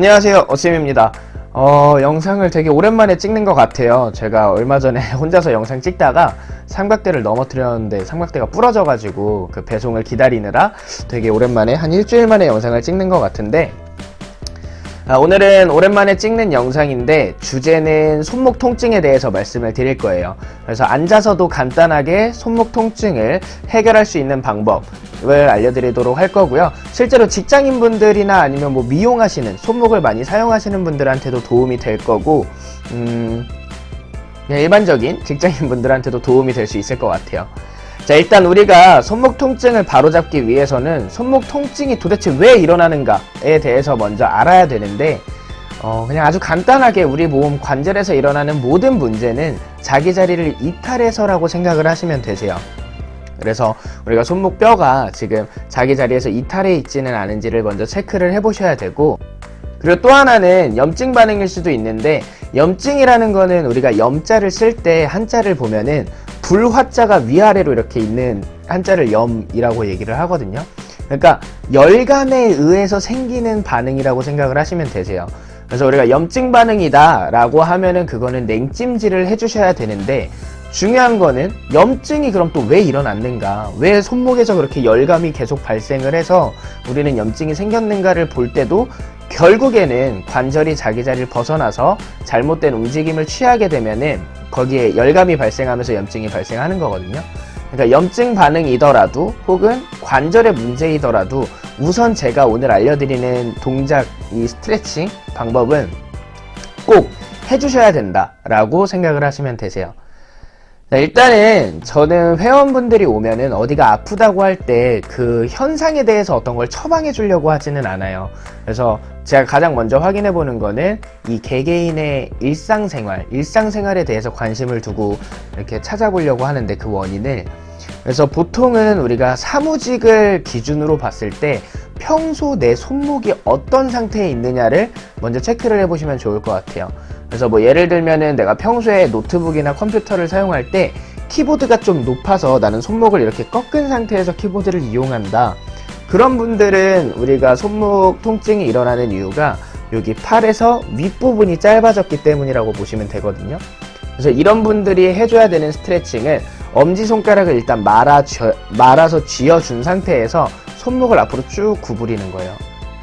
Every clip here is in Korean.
안녕하세요. 어쌤입니다. 어, 영상을 되게 오랜만에 찍는 것 같아요. 제가 얼마 전에 혼자서 영상 찍다가 삼각대를 넘어뜨렸는데 삼각대가 부러져가지고 그 배송을 기다리느라 되게 오랜만에 한 일주일 만에 영상을 찍는 것 같은데 아, 오늘은 오랜만에 찍는 영상인데 주제는 손목 통증에 대해서 말씀을 드릴 거예요. 그래서 앉아서도 간단하게 손목 통증을 해결할 수 있는 방법을 알려드리도록 할 거고요. 실제로 직장인분들이나 아니면 뭐 미용하시는 손목을 많이 사용하시는 분들한테도 도움이 될 거고, 음, 그냥 일반적인 직장인분들한테도 도움이 될 수 있을 것 같아요. 자, 일단 우리가 손목 통증을 바로잡기 위해서는 손목 통증이 도대체 왜 일어나는가에 대해서 먼저 알아야 되는데, 어, 그냥 아주 간단하게 우리 몸 관절에서 일어나는 모든 문제는 자기 자리를 이탈해서라고 생각을 하시면 되세요. 그래서 우리가 손목 뼈가 지금 자기 자리에서 이탈해 있지는 않은지를 먼저 체크를 해 보셔야 되고, 그리고 또 하나는 염증 반응일 수도 있는데 염증이라는 거는 우리가 염자를 쓸 때 한자를 보면은 불화자가 위아래로 이렇게 있는 한자를 염이라고 얘기를 하거든요. 그러니까 열감에 의해서 생기는 반응이라고 생각을 하시면 되세요. 그래서 우리가 염증 반응이다라고 하면은 그거는 냉찜질을 해주셔야 되는데 중요한 거는 염증이 그럼 또 왜 일어났는가? 왜 손목에서 그렇게 열감이 계속 발생을 해서 우리는 염증이 생겼는가를 볼 때도 결국에는 관절이 자기 자리를 벗어나서 잘못된 움직임을 취하게 되면은 거기에 열감이 발생하면서 염증이 발생하는 거거든요. 그러니까 염증 반응이더라도 혹은 관절의 문제이더라도 우선 제가 오늘 알려드리는 동작 이 스트레칭 방법은 꼭 해주셔야 된다라고 생각을 하시면 되세요. 자, 일단은 저는 회원분들이 오면은 어디가 아프다고 할 때 그 현상에 대해서 어떤 걸 처방해 주려고 하지는 않아요. 그래서 제가 가장 먼저 확인해 보는 거는 이 개개인의 일상생활, 일상생활에 대해서 관심을 두고 이렇게 찾아보려고 하는데 그 원인을 그래서 보통은 우리가 사무직을 기준으로 봤을 때 평소 내 손목이 어떤 상태에 있느냐를 먼저 체크를 해보시면 좋을 것 같아요. 그래서 뭐 예를 들면은 내가 평소에 노트북이나 컴퓨터를 사용할 때 키보드가 좀 높아서 나는 손목을 이렇게 꺾은 상태에서 키보드를 이용한다. 그런 분들은 우리가 손목 통증이 일어나는 이유가 여기 팔에서 윗부분이 짧아졌기 때문이라고 보시면 되거든요. 그래서 이런 분들이 해줘야 되는 스트레칭은 엄지손가락을 일단 말아, 쥐- 말아서 쥐어준 상태에서 손목을 앞으로 쭉 구부리는 거예요.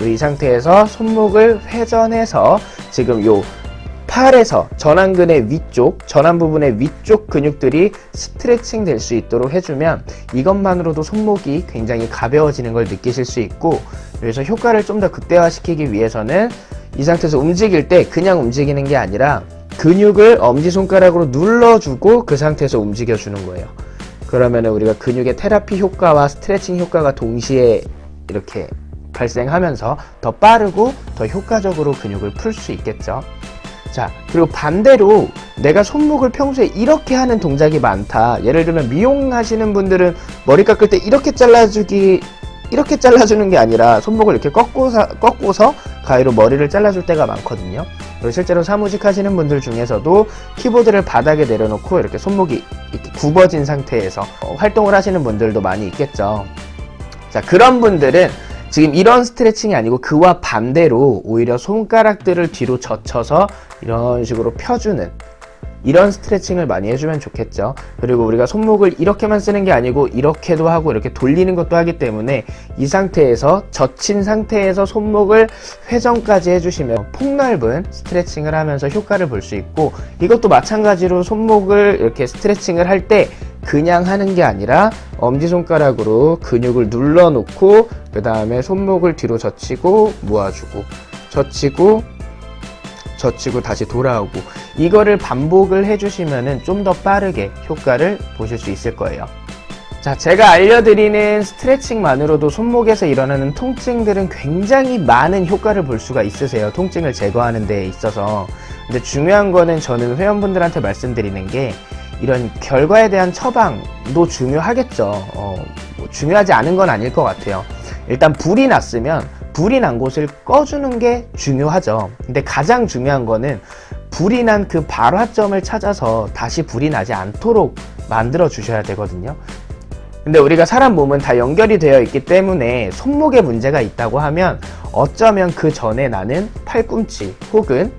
이 상태에서 손목을 회전해서 지금 요 팔에서 전완근의 위쪽, 전완 부분의 위쪽 근육들이 스트레칭 될 수 있도록 해주면 이것만으로도 손목이 굉장히 가벼워지는 걸 느끼실 수 있고 그래서 효과를 좀 더 극대화시키기 위해서는 이 상태에서 움직일 때 그냥 움직이는 게 아니라 근육을 엄지손가락으로 눌러주고 그 상태에서 움직여주는 거예요. 그러면 우리가 근육의 테라피 효과와 스트레칭 효과가 동시에 이렇게 발생하면서 더 빠르고 더 효과적으로 근육을 풀 수 있겠죠. 자, 그리고 반대로 내가 손목을 평소에 이렇게 하는 동작이 많다. 예를 들면 미용하시는 분들은 머리 깎을 때 이렇게 잘라주기, 이렇게 잘라주는 게 아니라 손목을 이렇게 꺾고서, 꺾고서 가위로 머리를 잘라줄 때가 많거든요. 그리고 실제로 사무직 하시는 분들 중에서도 키보드를 바닥에 내려놓고 이렇게 손목이 이렇게 굽어진 상태에서 어, 활동을 하시는 분들도 많이 있겠죠. 자, 그런 분들은 지금 이런 스트레칭이 아니고 그와 반대로 오히려 손가락들을 뒤로 젖혀서 이런 식으로 펴주는 이런 스트레칭을 많이 해주면 좋겠죠. 그리고 우리가 손목을 이렇게만 쓰는 게 아니고 이렇게도 하고 이렇게 돌리는 것도 하기 때문에 이 상태에서 젖힌 상태에서 손목을 회전까지 해주시면 폭넓은 스트레칭을 하면서 효과를 볼 수 있고 이것도 마찬가지로 손목을 이렇게 스트레칭을 할때 그냥 하는 게 아니라 엄지손가락으로 근육을 눌러놓고 그 다음에 손목을 뒤로 젖히고 모아주고 젖히고 젖히고 다시 돌아오고 이거를 반복을 해주시면은 좀더 빠르게 효과를 보실 수 있을 거예요. 자, 제가 알려드리는 스트레칭만으로도 손목에서 일어나는 통증들은 굉장히 많은 효과를 볼 수가 있으세요. 통증을 제거하는 데 있어서. 근데 중요한 거는 저는 회원분들한테 말씀드리는 게 이런 결과에 대한 처방도 중요하겠죠. 어, 뭐 중요하지 않은 건 아닐 것 같아요. 일단 불이 났으면 불이 난 곳을 꺼주는 게 중요하죠. 근데 가장 중요한 거는 불이 난 그 발화점을 찾아서 다시 불이 나지 않도록 만들어 주셔야 되거든요. 근데 우리가 사람 몸은 다 연결이 되어 있기 때문에 손목에 문제가 있다고 하면 어쩌면 그 전에 나는 팔꿈치 혹은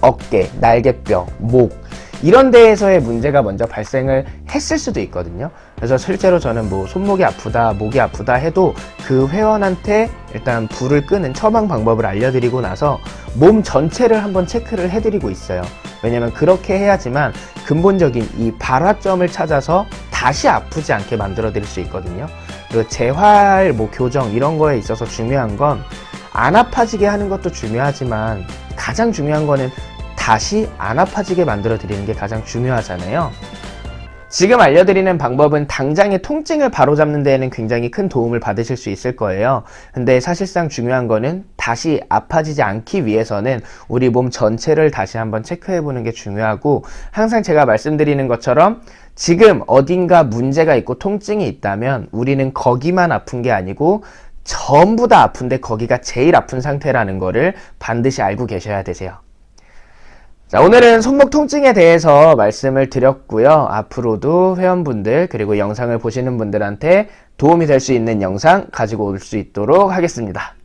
어깨, 날개뼈, 목 이런 데에서의 문제가 먼저 발생을 했을 수도 있거든요. 그래서 실제로 저는 뭐 손목이 아프다, 목이 아프다 해도 그 회원한테 일단 불을 끄는 처방 방법을 알려드리고 나서 몸 전체를 한번 체크를 해드리고 있어요. 왜냐면 그렇게 해야지만 근본적인 이 발화점을 찾아서 다시 아프지 않게 만들어 드릴 수 있거든요. 그 재활, 뭐 교정 이런 거에 있어서 중요한 건 안 아파지게 하는 것도 중요하지만 가장 중요한 거는 다시 안 아파지게 만들어 드리는 게 가장 중요하잖아요. 지금 알려드리는 방법은 당장의 통증을 바로잡는 데에는 굉장히 큰 도움을 받으실 수 있을 거예요. 근데 사실상 중요한 거는 다시 아파지지 않기 위해서는 우리 몸 전체를 다시 한번 체크해 보는 게 중요하고 항상 제가 말씀드리는 것처럼 지금 어딘가 문제가 있고 통증이 있다면 우리는 거기만 아픈 게 아니고 전부 다 아픈데 거기가 제일 아픈 상태라는 거를 반드시 알고 계셔야 되세요. 자, 오늘은 손목 통증에 대해서 말씀을 드렸고요. 앞으로도 회원분들 그리고 영상을 보시는 분들한테 도움이 될 수 있는 영상 가지고 올 수 있도록 하겠습니다.